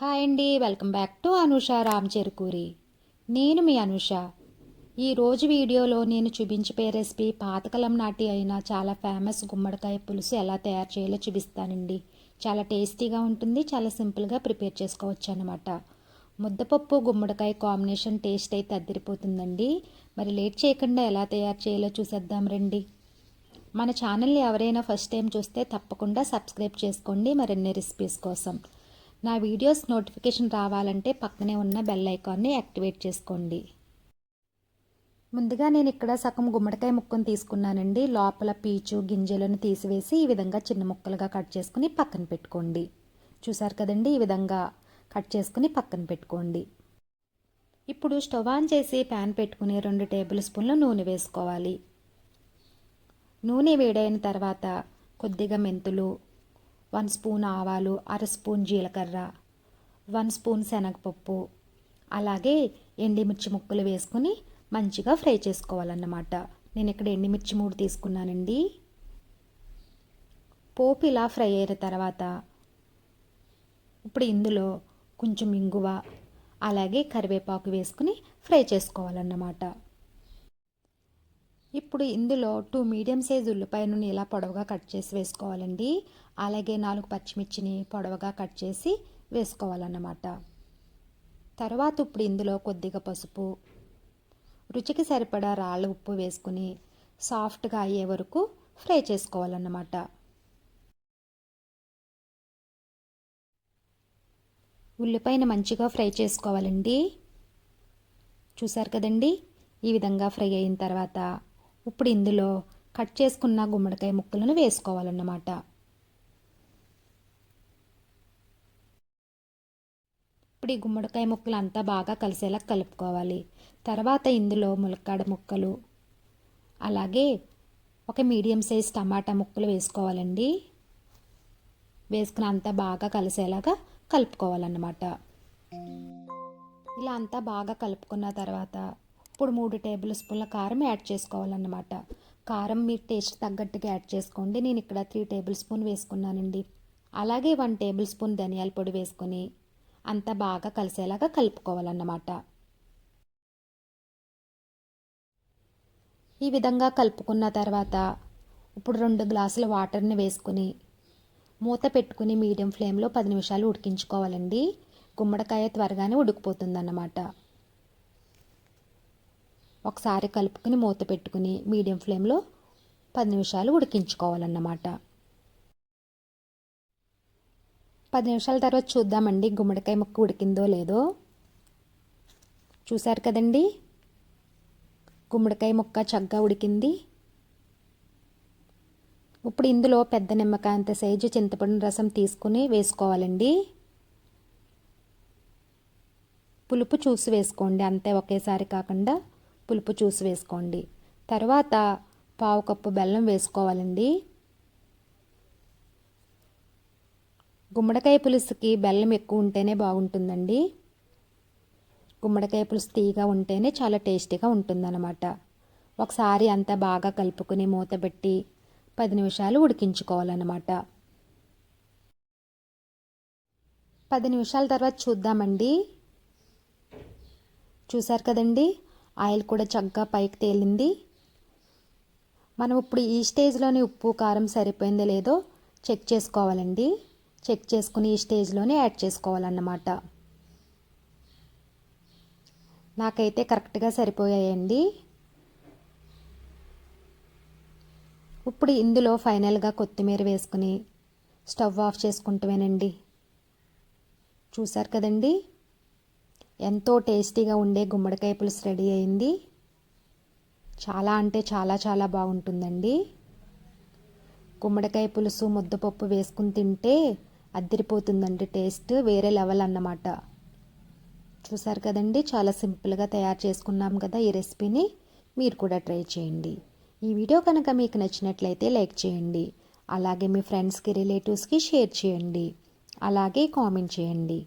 Hi అండి welcome back to Anusha Ram Cherukuri. నేను మీ అనుష. ఈరోజు వీడియోలో నేను చూపించే రెసిపీ పాతకాలం నాటి అయిన చాలా ఫేమస్ గుమ్మడికాయ పులుసు ఎలా తయారు చేయాలో చూపిస్తానండి. చాలా టేస్టీగా ఉంటుంది చాలా సింపుల్గా ప్రిపేర్ చేసుకోవచ్చు అనమాట ముద్దపప్పు గుమ్మడికాయ కాంబినేషన్ టేస్ట్ అయితే అద్దరిపోతుందండి మరి లేట్ చేయకుండా ఎలా తయారు చేయాలో చూసేద్దాం రండి. మన ఛానల్ని ఎవరైనా ఫస్ట్ టైం చూస్తే తప్పకుండా సబ్స్క్రైబ్ చేసుకోండి. మరిన్ని రెసిపీస్ కోసం నా వీడియోస్ నోటిఫికేషన్ రావాలంటే పక్కనే ఉన్న బెల్ ఐకాన్ని యాక్టివేట్ చేసుకోండి. ముందుగా నేను ఇక్కడ సగం గుమ్మడికాయ ముక్కను తీసుకున్నానండి. లోపల పీచు గింజలను తీసివేసి ఈ విధంగా చిన్న ముక్కలుగా కట్ చేసుకుని పక్కన పెట్టుకోండి. చూసారు కదండి? ఈ విధంగా కట్ చేసుకుని పక్కన పెట్టుకోండి. ఇప్పుడు స్టవ్ ఆన్ చేసి ప్యాన్ పెట్టుకుని రెండు టేబుల్ స్పూన్ల నూనె వేసుకోవాలి. నూనె వేడైన తర్వాత కొద్దిగా మెంతులు వన్ స్పూన్ ఆవాలు అర స్పూన్ జీలకర్ర వన్ స్పూన్ శనగపప్పు అలాగే ఎండిమిర్చి ముక్కలు వేసుకుని మంచిగా ఫ్రై చేసుకోవాలన్నమాట. నేను ఇక్కడ ఎండిమిర్చి మూడు తీసుకున్నానండి. పోపు ఇలా ఫ్రై అయిన తర్వాత ఇప్పుడు ఇందులో కొంచెం ఇంగువ అలాగే కరివేపాకు వేసుకుని ఫ్రై చేసుకోవాలన్నమాట. ఇప్పుడు ఇందులో టూ మీడియం సైజ్ ఉల్లిపాయను ఇలా పొడవుగా కట్ చేసి వేసుకోవాలండి. అలాగే నాలుగు పచ్చిమిర్చిని పొడవుగా కట్ చేసి వేసుకోవాలన్నమాట. తర్వాత ఇప్పుడు ఇందులో కొద్దిగా పసుపు రుచికి సరిపడా రాళ్ళ ఉప్పు వేసుకుని సాఫ్ట్గా అయ్యే వరకు ఫ్రై చేసుకోవాలన్నమాట. ఉల్లిపాయను మంచిగా ఫ్రై చేసుకోవాలండి. చూసారు కదండి? ఈ విధంగా ఫ్రై అయిన తర్వాత ఇప్పుడు ఇందులో కట్ చేసుకున్న గుమ్మడికాయ ముక్కలను వేసుకోవాలన్నమాట. ఇప్పుడు ఈ గుమ్మడికాయ ముక్కలు అంతా బాగా కలిసేలా కలుపుకోవాలి. తర్వాత ఇందులో ములక్కాడ ముక్కలు అలాగే ఒక మీడియం సైజ్ టమాటా ముక్కలు వేసుకోవాలండి. వేసుకుని అంతా బాగా కలిసేలాగా కలుపుకోవాలన్నమాట. ఇలా అంతా బాగా కలుపుకున్న తర్వాత ఇప్పుడు మూడు టేబుల్ స్పూన్ల కారం యాడ్ చేసుకోవాలన్నమాట. కారం మీ టేస్ట్ తగ్గట్టుగా యాడ్ చేసుకోండి. నేను ఇక్కడ త్రీ టేబుల్ స్పూన్ వేసుకున్నానండి. అలాగే వన్ టేబుల్ స్పూన్ ధనియాల పొడి వేసుకొని అంతా బాగా కలిసేలాగా కలుపుకోవాలన్నమాట. ఈ విధంగా కలుపుకున్న తర్వాత ఇప్పుడు రెండు గ్లాసుల వాటర్ని వేసుకుని మూత పెట్టుకుని మీడియం ఫ్లేమ్లో పది నిమిషాలు ఉడికించుకోవాలండి. గుమ్మడికాయ త్వరగానే ఉడికిపోతుందన్నమాట. ఒకసారి కలుపుకుని మూత పెట్టుకుని మీడియం ఫ్లేమ్లో పది నిమిషాలు ఉడికించుకోవాలన్నమాట. పది నిమిషాల తర్వాత చూద్దామండి గుమ్మడికాయ ముక్క ఉడికిందో లేదో. చూశారు కదండి? గుమ్మడికాయ ముక్క చక్కగా ఉడికింది. ఇప్పుడు ఇందులో పెద్ద నిమ్మకాయ అంత సైజు చింతపండు రసం తీసుకుని వేసుకోవాలండి. పులుపు చూసి వేసుకోండి అంతే ఒకేసారి కాకుండా. పులుపు చూసి వేసుకోండి. తర్వాత పావు కప్పు బెల్లం వేసుకోవాలండి. గుమ్మడికాయ పులుసుకి బెల్లం ఎక్కువ ఉంటేనే బాగుంటుందండి. గుమ్మడికాయ పులుసు తీగా ఉంటేనే చాలా టేస్టీగా ఉంటుందన్నమాట. ఒకసారి అంతా బాగా కలుపుకుని మూత పెట్టి పది నిమిషాలు ఉడికించుకోవాలన్నమాట. పది నిమిషాల తర్వాత చూద్దామండి. చూసారు కదండి? ఆయిల్ కూడా చక్కగా పైకి తేలింది. మనం ఇప్పుడు ఈ స్టేజ్లోనే ఉప్పు కారం సరిపోయిందో లేదో చెక్ చేసుకోవాలండి. చెక్ చేసుకుని ఈ స్టేజ్లోనే యాడ్ చేసుకోవాలన్నమాట. నాకైతే కరెక్ట్గా సరిపోయాయండి. ఇప్పుడు ఇందులో ఫైనల్గా కొత్తిమీర వేసుకుని స్టవ్ ఆఫ్ చేసుకుంటామేనండి చూసారు కదండీ? ఎంతో టేస్టీగా ఉండే గుమ్మడికాయ పులుసు రెడీ అయింది. చాలా అంటే చాలా చాలా బాగుంటుందండి. గుమ్మడికాయ పులుసు ముద్దపప్పు వేసుకుని తింటే అద్దరిపోతుందండి టేస్ట్ వేరే లెవెల్ అన్నమాట. చూసారు కదండి చాలా సింపుల్గా తయారు చేసుకున్నాం కదా ఈ రెసిపీని. మీరు కూడా ట్రై చేయండి. ఈ వీడియో కనుక మీకు నచ్చినట్లయితే లైక్ చేయండి. అలాగే మీ ఫ్రెండ్స్కి రిలేటివ్స్కి షేర్ చేయండి. అలాగే కామెంట్ చేయండి.